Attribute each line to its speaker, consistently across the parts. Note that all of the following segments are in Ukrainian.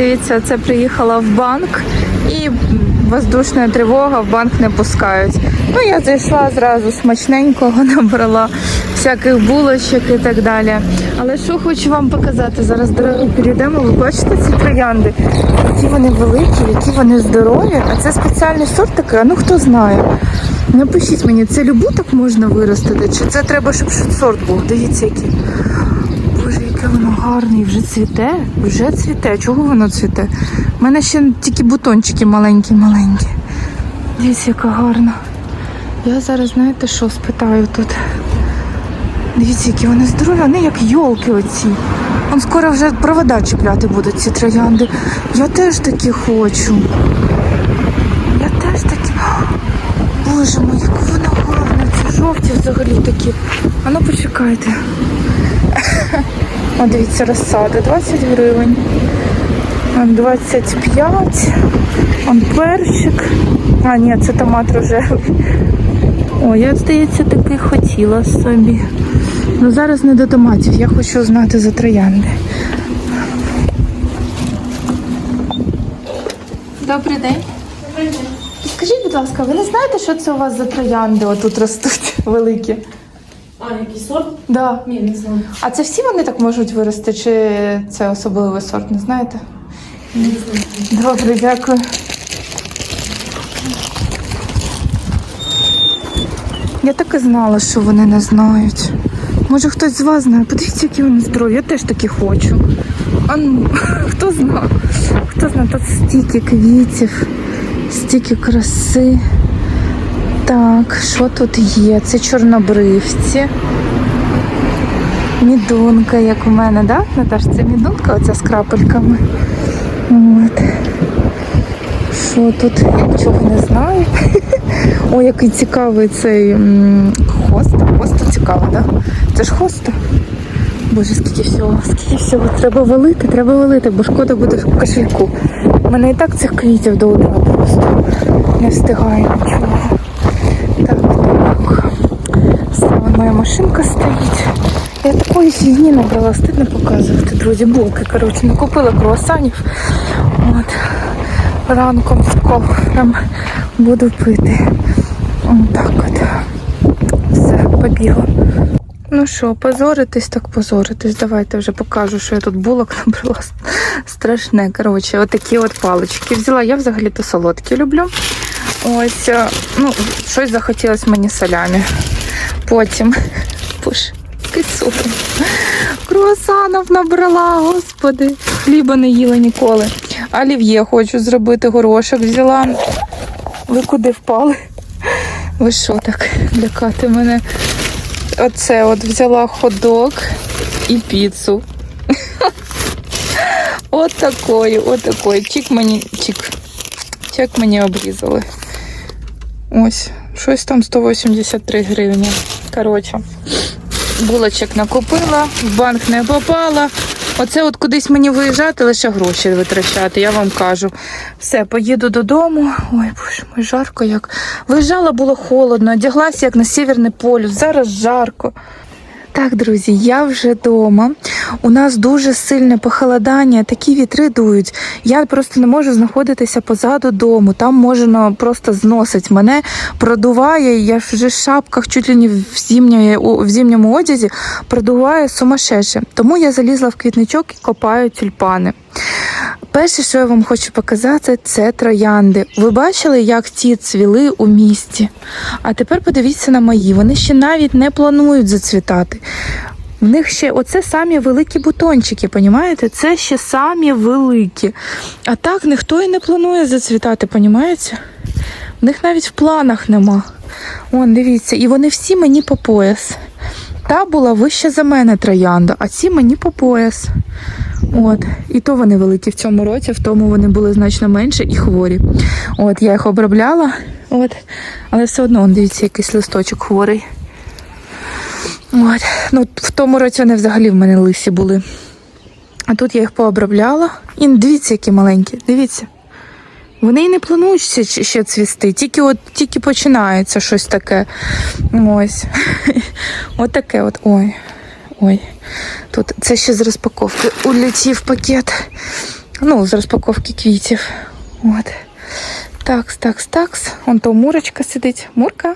Speaker 1: Дивіться, це приїхала в банк і воздушна тривога, в банк не пускають. Ну, я зайшла зразу смачненького, набрала всяких булочок і так далі. Але що хочу вам показати, зараз дорогу перейдемо. Ви бачите ці троянди? Які вони великі, які вони здорові. А це спеціальний сорт такий, а ну хто знає. Напишіть мені, це любу так можна виростити? Чи це треба, щоб сорт був? Дивіться, який. І вже цвіте, вже цвіте. Чого воно цвіте? У мене ще тільки бутончики маленькі-маленькі. Дивіться, яка гарна. Я зараз, знаєте, що спитаю тут. Дивіться, які вони здорові, вони як йолки оці. Он скоро вже провода чіпляти будуть ці троянди. Я теж такі хочу. Я теж такі. Боже мой, яка вона гарна. Ці жовті взагалі такі. А ну почекайте. О, дивіться, розсада 20 гривень. 25. Он перчик. А, ні, це томат рожевий. О, я, здається, такий хотіла собі. Ну зараз не до томатів, я хочу знати за троянди. Добрий день. Скажіть, будь ласка, ви не знаєте, що це у вас за троянди отут ростуть великі?
Speaker 2: А, який сорт?
Speaker 1: Да.
Speaker 2: Ні, не знаю.
Speaker 1: А це всі вони так можуть вирости, чи це особливий сорт, не знаєте?
Speaker 2: Не знаю.
Speaker 1: Добре, дякую. Я так і знала, що вони не знають. Може хтось з вас знає. Подивіться, які вони здорові. Я теж такі хочу. А ну, хто знає? Хто знає, тут стільки квітів, стільки краси. Так, що тут є? Це чорнобривці. Мідунка, як у мене, да? Наташ, це мідунка оця з крапельками. От. Що тут, я нічого не знаю. О, який цікавий цей хоста. Хоста цікаво? Да? Це ж хоста. Боже, скільки всього, скільки всього. Треба валити, треба валити, бо шкода буде в кошельку. У мене і так цих квітів до утра просто не нічого. Так, так. Все, вон моя машинка стоїть. Я такої фігні набрала, стидно показувати, друзі. Булки, коротше, не купила круасанів. От. Ранком з кофром буду пити. От так от. Все, побігла. Ну що, позоритись, так позоритись. Давайте вже покажу, що я тут булок набрала. Страшне. Коротше, отакі от палички взяла. Я взагалі-то солодкі люблю. Ось, е, ну, щось захотілось мені салямі. Потім. Який сором. Круасанів набрала, господи. Хліба не їла ніколи. Олів'є хочу зробити, горошок взяла. Ви куди впали? Ви що так лякати мене? Оце от взяла ходок і піцу. От такої, от такої. Чик мені, чик. Чек мені обрізали. Ось, щось там 183 гривні. Коротше, булочок накупила, в банк не попала. Оце от кудись мені виїжджати, лише гроші витрачати, я вам кажу. Все, поїду додому. Ой, боже мой, жарко як. Виїжджала, було холодно, одяглася як на Сєвєрний полюс, зараз жарко. Так, друзі, я вже вдома. У нас дуже сильне похолодання, такі вітри дують. Я просто не можу знаходитися позаду дому. Там можна просто зносить мене, продуває. Я вже в шапках, чуть ли не в, зимньої- у- в зимньому одязі, продуває сумасшедше. Тому я залізла в квітничок і копаю тюльпани. Перше, що я вам хочу показати, це троянди. Ви бачили, як ті цвіли у місті? А тепер подивіться на мої. Вони ще навіть не планують зацвітати. В них ще оце самі великі бутончики, понімаєте? Це ще самі великі. А так ніхто і не планує зацвітати, понімаєте? В них навіть в планах нема. Вон, дивіться, і вони всі мені по пояс. Та була вища за мене троянда, а ці мені по пояс. От, і то вони великі в цьому році, в тому вони були значно менше і хворі. От, я їх обробляла, от, але все одно, он, дивіться, якийсь листочок хворий. От, ну, в тому році вони взагалі в мене лисі були. А тут я їх пообробляла. І дивіться, які маленькі, дивіться. Вони і не планують ще, ще цвісти, тільки от тільки починається щось таке. Ось. От таке от. Ой. Ой. Тут це ще з розпаковки улетів пакет. Ну, з розпаковки квітів. От. Такс, такс, такс. Вон то Мурочка сидить. Мурка?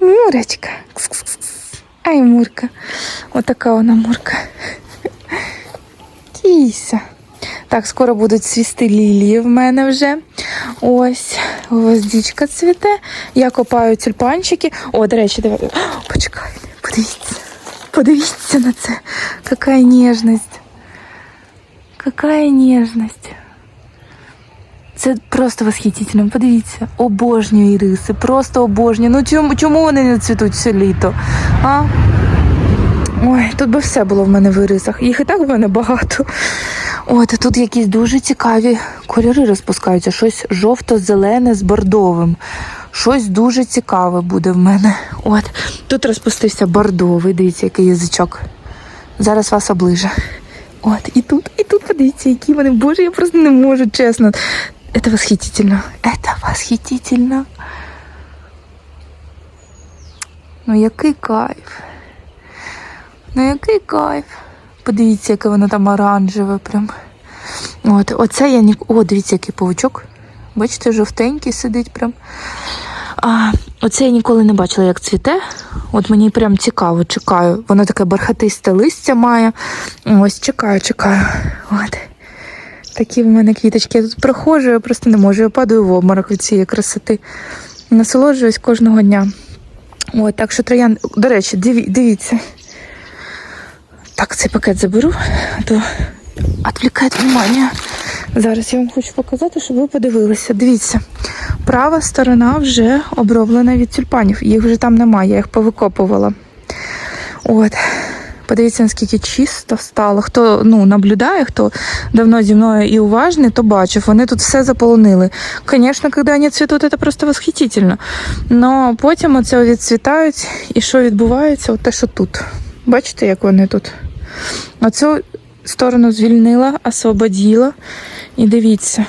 Speaker 1: Мурочка. Ай, Мурка. Отака вона Мурка. Кіся. Так, скоро будуть цвісти лілії в мене вже. Ось, гвоздичка цвіте. Я копаю тюльпанчики. О, до речі, давай. О, почекай, подивіться. Подивіться на це. Яка ніжність. Какая ніжність. Це просто восхитительно. Подивіться, обожнюю іриси, просто обожнюю. Ну чому, чому вони не цвітуть все літо? А? Ой, тут би все було в мене в ірисах. Їх і так в мене багато. От, тут якісь дуже цікаві кольори розпускаються. Щось жовто-зелене з бордовим. Щось дуже цікаве буде в мене. От, тут розпустився бордовий, дивіться, який язичок. Зараз вас оближа. От, і тут, і тут подивіться, які вони. Боже, я просто не можу, чесно. Это восхитительно. Это восхитительно. Ну, який кайф. Ну, який кайф. Подивіться, яке воно там оранжеве прям. От, оце я ні... О, дивіться, який павучок. Бачите, жовтенький сидить прям. А, оце я ніколи не бачила, як цвіте. От мені прям цікаво, чекаю. Воно таке бархатисте листя має. Ось, чекаю, чекаю. От. Такі в мене квіточки. Я тут проходжу, я просто не можу. Я падаю в обморок від цієї красоти. Насолоджуюсь кожного дня. От, так що троян. До речі, диві... дивіться. Так, цей пакет заберу, а то відвлікає внимання. Зараз я вам хочу показати, щоб ви подивилися. Дивіться, права сторона вже оброблена від тюльпанів. Їх вже там немає, я їх повикопувала. От. Подивіться, наскільки чисто стало. Хто ну, наблюдає, хто давно зі мною і уважний, то бачив, вони тут все заполонили. Звісно, коли вони цвітуть, це просто восхитительно. Но потім оце відцвітають, і що відбувається? От те, що тут. Бачите, як вони тут? Оцю сторону звільнила, освободила. І дивіться,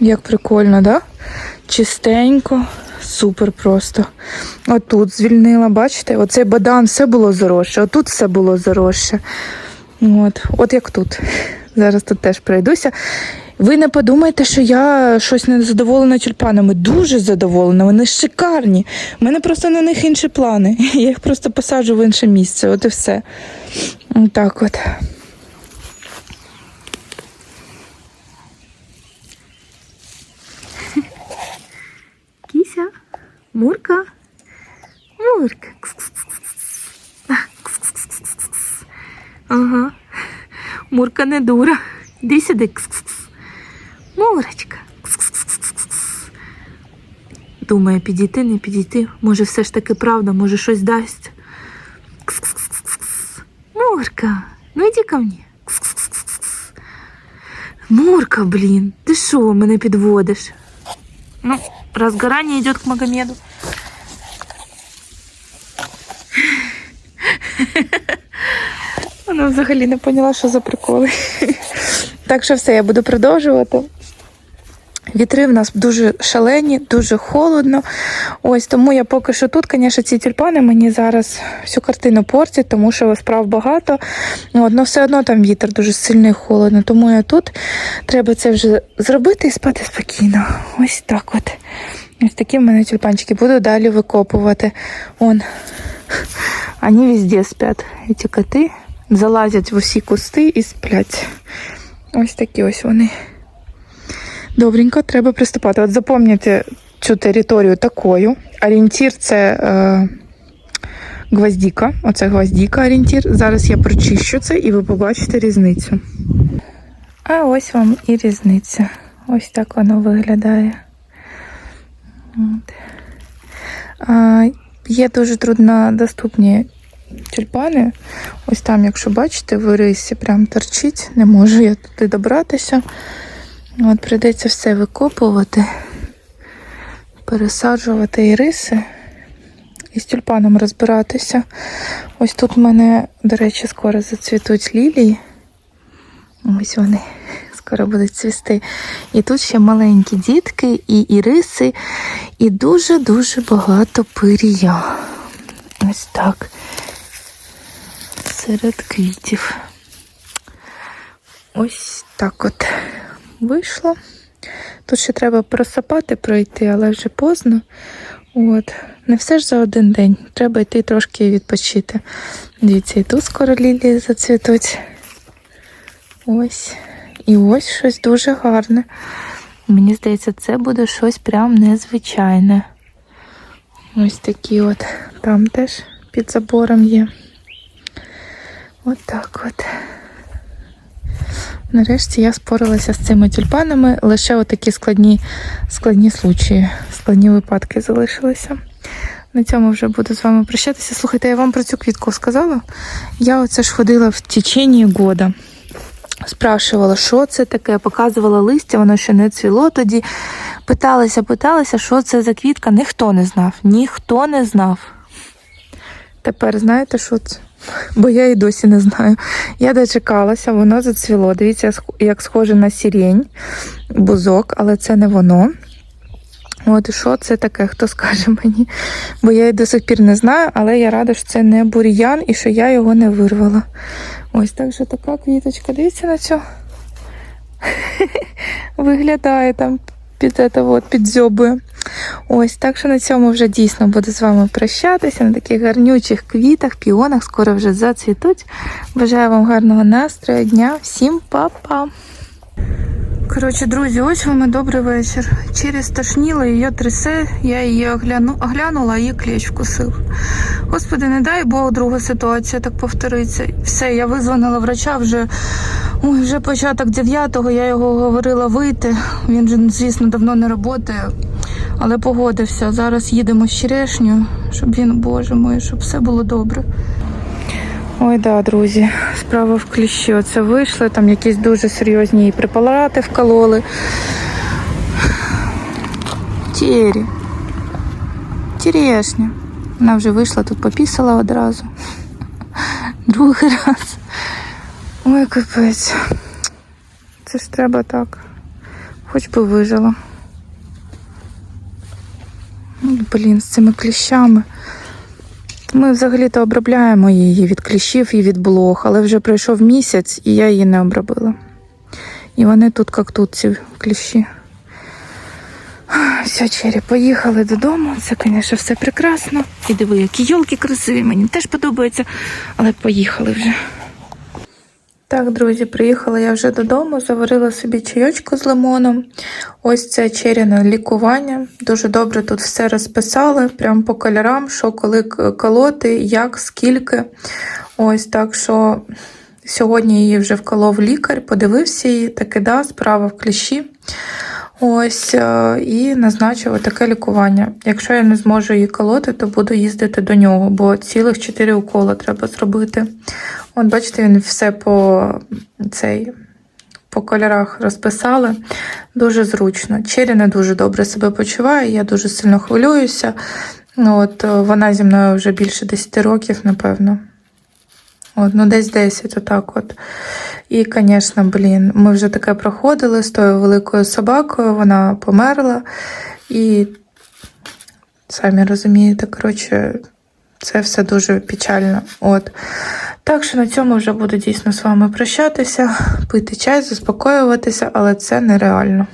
Speaker 1: як прикольно, да? Чистенько, супер просто. Отут звільнила, бачите? Оцей бадан все було заросше, отут все було заросше. От, от як тут. Зараз тут теж пройдуся. Ви не подумайте, що я щось не задоволена тюльпанами. Дуже задоволена, вони шикарні. У мене просто на них інші плани. Я їх просто посаджу в інше місце, от і все. Так от. Мурка, Мурка. Ага. Мурка не дура. Іди сюди. Мурочка. Думає, підійти, не підійти. Може, все ж таки правда, може щось дасть. Мурка, ну йди ко мне. Мурка, блін, ти що мене підводиш? Ну, розгорання йде к Магомеду. Вона взагалі не поняла, що за приколи. Так що все, я буду продовжувати. Вітри в нас дуже шалені, дуже холодно. Ось тому я поки що тут, звісно, ці тюльпани мені зараз всю картину портять, тому що справ багато. Ну, Одно все одно там вітер дуже сильний холодно. Тому я тут треба це вже зробити і спати спокійно. Ось так от. Ось такі в мене тюльпанчики. Буду далі викопувати. Он. Вони везде сплять. Ці коти залазять в усі кусти і сплять. Ось такі ось вони. Добренько, треба приступати. От запам'ятайте цю територію такою. Орієнтір це е, гвоздіка. Оце гвоздіка орієнтір. Зараз я прочищу це і ви побачите різницю. А ось вам і різниця. Ось так воно виглядає. От. Є дуже труднодоступні тюльпани. Ось там, якщо бачите, в рисі прям торчить. Не можу я туди добратися. От прийдеться все викопувати, пересаджувати іриси і з тюльпаном розбиратися. Ось тут в мене, до речі, скоро зацвітуть лілії. Ось вони скоро будуть цвісти. І тут ще маленькі дітки, і іриси, і дуже-дуже багато пирія. Ось так. Серед квітів. Ось так от вийшло. Тут ще треба просапати пройти, але вже поздно. От. Не все ж за один день. Треба йти трошки відпочити. Дивіться, і тут скоро лілії зацвітуть. Ось. І ось щось дуже гарне. Мені здається, це буде щось прям незвичайне. Ось такі от. Там теж під забором є. От так от. Нарешті я споралася з цими тюльпанами. Лише отакі складні, складні случаї, складні випадки залишилися. На цьому вже буду з вами прощатися. Слухайте, я вам про цю квітку сказала. Я оце ж ходила в течение года. Спрашувала, що це таке, показувала листя, воно ще не цвіло тоді. Питалася, питалася, що це за квітка. Ніхто не знав. Ніхто не знав. Тепер знаєте, що це? Бо я і досі не знаю. Я дочекалася, воно зацвіло. Дивіться, як схоже на сірень, бузок, але це не воно. От що це таке, хто скаже мені? Бо я і до сих пір не знаю, але я рада, що це не бур'ян і що я його не вирвала. Ось так що така квіточка. Дивіться на цю. Виглядає там під це от, під дзьобою. Ось так що на цьому вже дійсно буду з вами прощатися на таких гарнючих квітах, піонах. Скоро вже зацвітуть. Бажаю вам гарного настрою, дня. Всім па-па! Коротше, друзі, ось вам і добрий вечір. Через тошніло, її трясе, я її огляну, оглянула, а її кліч вкусив. Господи, не дай Бог, друга ситуація так повториться. Все, я визвонила врача вже, ой, вже початок 9-го, я його говорила вийти. Він же, звісно, давно не працює, але погодився. Зараз їдемо з черешню, щоб він, боже мой, щоб все було добре. Ой, да, друзі, справа в кліщі. Оце вийшли, там якісь дуже серйозні препарати вкололи. Тірі. Тірешня. Вона вже вийшла, тут попісала одразу. Другий раз. Ой, капець. Це ж треба так. Хоч би вижила. Ну, Блін, з цими кліщами. Ми взагалі-то обробляємо її від кліщів і від блох, але вже пройшов місяць і я її не обробила. І вони тут, як тут, ці кліщі. Все, Чері, поїхали додому. Це, звісно, все прекрасно. І диви, які йолки красиві, мені теж подобається, але поїхали вже. Так, друзі, приїхала я вже додому, заварила собі чайочку з лимоном. Ось це черяне лікування. Дуже добре тут все розписали, прямо по кольорам, що коли колоти, як, скільки. Ось так що сьогодні її вже вколов лікар, подивився її, таки да, справа в кліщі. Ось е, і назначив таке лікування. Якщо я не зможу її колоти, то буду їздити до нього, бо цілих 4 укола треба зробити. От бачите, він все по цей. По кольорах розписали дуже зручно. Чері не дуже добре себе почуває, я дуже сильно хвилююся. От е, вона зі мною вже більше 10 років, напевно. От, ну, десь 10, отак от. І, звісно, блін, ми вже таке проходили з тою великою собакою, вона померла. І самі розумієте, коротше, це все дуже печально. От. Так що на цьому вже буду дійсно з вами прощатися, пити чай, заспокоюватися, але це нереально.